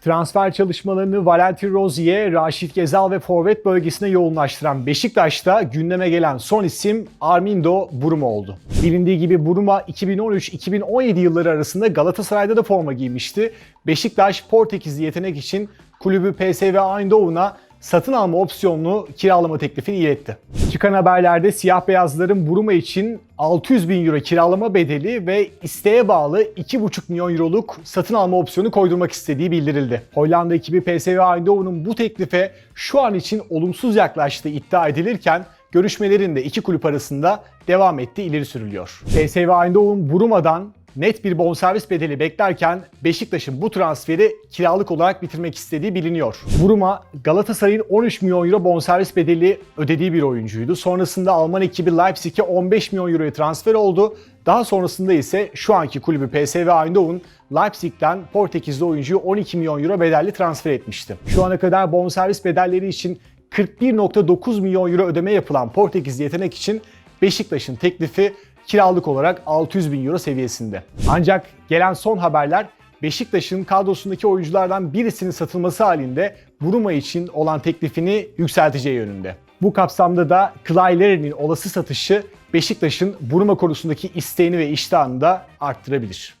Transfer çalışmalarını Valentin Rozier, Raşit Gezal ve forvet bölgesine yoğunlaştıran Beşiktaş'ta gündeme gelen son isim Armindo Buruma oldu. Bilindiği gibi Buruma 2013-2017 yılları arasında Galatasaray'da da forma giymişti. Beşiktaş Portekizli yetenek için kulübü PSV Eindhoven'a satın alma opsiyonlu kiralama teklifini iletti. Çıkan haberlerde siyah beyazların Buruma için 600 bin euro kiralama bedeli ve isteğe bağlı 2,5 milyon euroluk satın alma opsiyonu koydurmak istediği bildirildi. Hollanda ekibi PSV Eindhoven'un bu teklife şu an için olumsuz yaklaştığı iddia edilirken görüşmelerin de iki kulüp arasında devam ettiği ileri sürülüyor. PSV Eindhoven Buruma'dan net bir bonservis bedeli beklerken Beşiktaş'ın bu transferi kiralık olarak bitirmek istediği biliniyor. Buruma Galatasaray'ın 13 milyon euro bonservis bedeli ödediği bir oyuncuydu. Sonrasında Alman ekibi Leipzig'e 15 milyon euroya transfer oldu. Daha sonrasında ise şu anki kulübü PSV Eindhoven Leipzig'ten Portekizli oyuncuyu 12 milyon euro bedelli transfer etmişti. Şu ana kadar bonservis bedelleri için 41.9 milyon euro ödeme yapılan Portekizli yetenek için Beşiktaş'ın teklifi kiralık olarak 600 bin euro seviyesinde. Ancak gelen son haberler Beşiktaş'ın kadrosundaki oyunculardan birisinin satılması halinde Buruma için olan teklifini yükselteceği yönünde. Bu kapsamda da Clay Larin'in olası satışı Beşiktaş'ın Buruma konusundaki isteğini ve iştahını da arttırabilir.